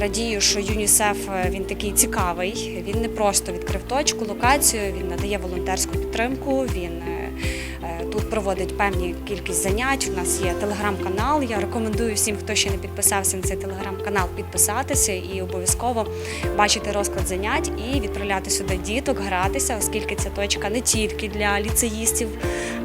надію, що ЮНІСЕФ е, він такий цікавий. Він не просто відкрив точку, локацію, він надає волонтерську підтримку. Він е, е, тут проводить певні кількість занять. У нас є телеграм-канал. Я рекомендую всім, хто ще не підписався на цей телеграм-канал, підписатися і обов'язково бачити розклад занять і відправляти сюди діток, гратися, оскільки ця точка не тільки для ліцеїстів,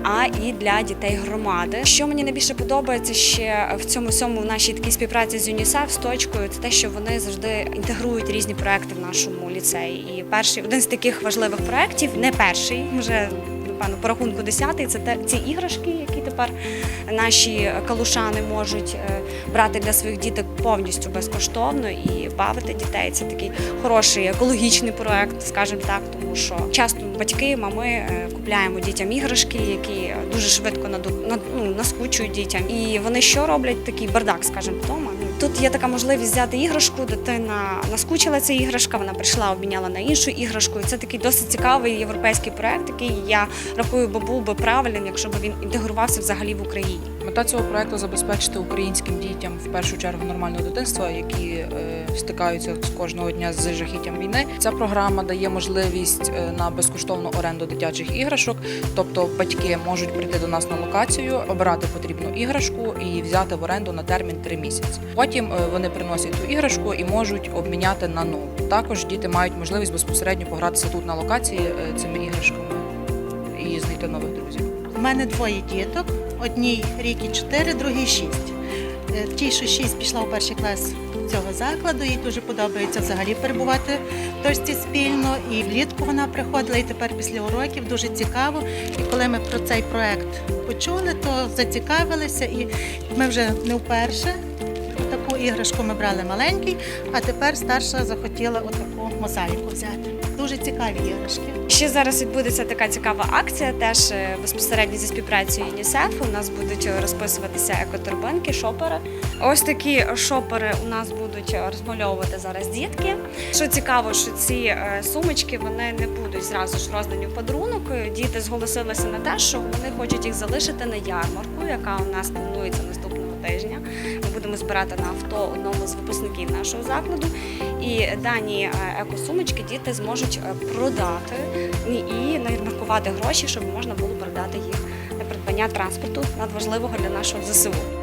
а і для дітей громади. Що мені найбільше подобається ще в цьому всьому в нашій такій співпраці з ЮНІСЕФ з точкою, це те, що вони завжди інтегрують різні проекти в нашому ліцеї. І перший один з таких важливих проєктів, не перший, вже напевно по рахунку десятий, це те ці іграшки, які тепер наші калушани можуть е, брати для своїх діток повністю безкоштовно і бавити дітей. Це такий хороший екологічний проект, скажімо так, тому що часто батьки, мами е, купляємо дітям іграшки, які дуже швидко ну, наскучують дітям. І вони що роблять? Такий бардак, скажімо, вдома. Тут є така можливість взяти іграшку, дитина наскучила ця іграшка, вона прийшла, обміняла на іншу іграшку. І це такий досить цікавий європейський проект, який я рахую, би був би правильним, якщо б він інтегрувався взагалі в Україні. Мета цього проекту забезпечити українським дітям в першу чергу нормального дитинства, які е, стикаються з кожного дня з жахіттям війни. Ця програма дає можливість е, на безкоштовну оренду дитячих іграшок. Тобто батьки можуть прийти до нас на локацію, обирати потрібну іграшку і взяти в оренду на термін 3 місяці. Потім е, вони приносять ту іграшку і можуть обміняти на нову. Також діти мають можливість безпосередньо погратися тут на локації цими іграшками і знайти нових друзів. У мене двоє діток. Одній рік і чотири, другій шість. Ті, Тій, що шість пішла у перший клас цього закладу. Їй дуже подобається взагалі перебувати в точці спільно. І влітку вона приходила, і тепер після уроків дуже цікаво. І коли ми про цей проект почули, то зацікавилися. І ми вже не вперше іграшку ми брали маленький, а тепер старша захотіла отаку мозаїку взяти. Дуже цікаві іграшки. Ще зараз відбудеться така цікава акція, теж е, безпосередньо зі співпрацею ЮНІСЕФ. У нас будуть е, розписуватися екоторбинки, шопери. Ось такі шопери у нас будуть е, розмальовувати зараз дітки. Що цікаво, що ці сумочки вони не будуть зразу ж роздані в подарунок. Діти зголосилися на те, що вони хочуть їх залишити на ярмарку, яка у нас планується наступного тижня. Ми будемо збирати на авто одному з випускників нашого закладу. І дані е, екосумочки діти зможуть е, продати і і гроші, щоб можна було передати їх на придбання транспорту надважливого для нашого ЗСУ.